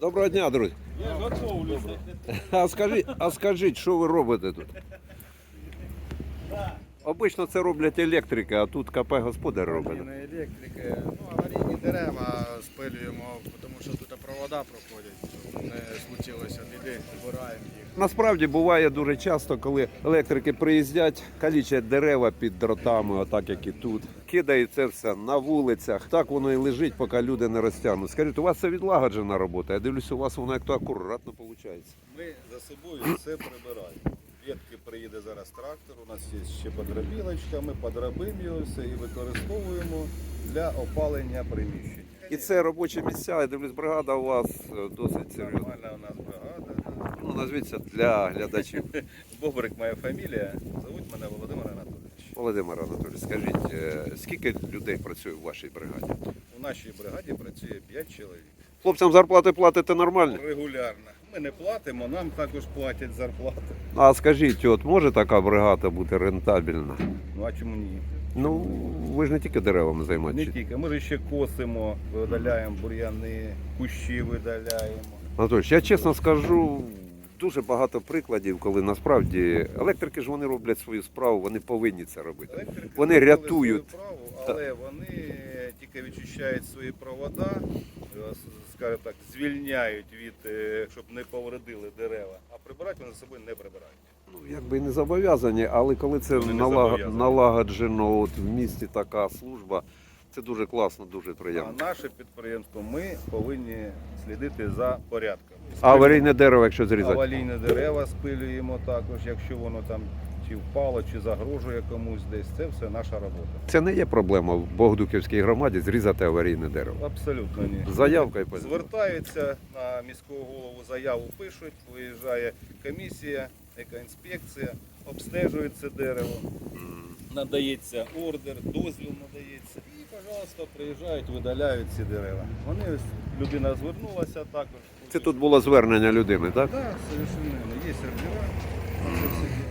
Доброго дня, друзі. Я готовлюся. А скажіть, а скажіть, що ви робите тут? Обично це роблять електрики, а тут КП господар робить. Аварійної електрики. Ну, аварійні дерева спилюємо, тому що тут провода проходять, щоб не случилося біди, збираємо їх. Насправді буває дуже часто, коли електрики приїздять, калічать дерева під дротами, отак як і тут. Кидають це все на вулицях. Так воно і лежить, поки люди не розтягнуть. Скажіть, у вас це відлагоджена робота. Я дивлюся, у вас воно як то акуратно виходить. Ми за собою все прибираємо. Ветки приїде зараз трактор, у нас є ще подробілочка, ми подробимо його все і використовуємо для опалення приміщень. І це робочі місця. Я дивлюсь, бригада у вас е, досить серйозна. Нормальна у нас бригада. Ну, назвіться для глядачів. Бобрик моя фамілія. Зовуть мене Володимир Анатолійович. Володимир Анатолійович, скажіть, е, скільки людей працює в вашій бригаді? У нашій бригаді працює 5 чоловік. Хлопцям зарплати платите нормально? Регулярно. Ми не платимо, нам також платять зарплату. А скажіть, от може така бригада бути рентабельна? Ну а чому ні? Ну, ви ж не тільки деревами займаєтеся. Не тільки. Ми ж ще косимо, видаляємо бур'яни, кущі видаляємо. Анатолійович, я чесно скажу, дуже багато прикладів, коли насправді електрики ж вони роблять свою справу, вони повинні це робити. Електрики Вони рятують. свою Право, але вони тільки відчищають свої провода, е, скажімо так, звільняють від, е, щоб не повредили дерева, а прибирати вони за собою не прибирають. Ну, якби не зобов'язані, але коли це налаг- налагоджено от в місті така служба, це дуже класно, дуже приємно. А наше підприємство ми повинні слідити за порядком. А аварійне дерево, якщо зрізати? Аварійні дерева спилюємо також, якщо воно там чи впало, чи загрожує комусь десь. Це все наша робота. Це не є проблема в Богодуківській громаді зрізати аварійне дерево. Абсолютно ні. Заявка і позиція. Звертаються на міського голову, заяву пишуть, виїжджає комісія, екоінспекція, обстежує це дерево, надається ордер, дозвіл надається. І, пожалуйста, приїжджають, видаляють ці дерева. Вони ось людина звернулася також. Це тут було звернення людини, так? Так, да, совершенно. Є ордера.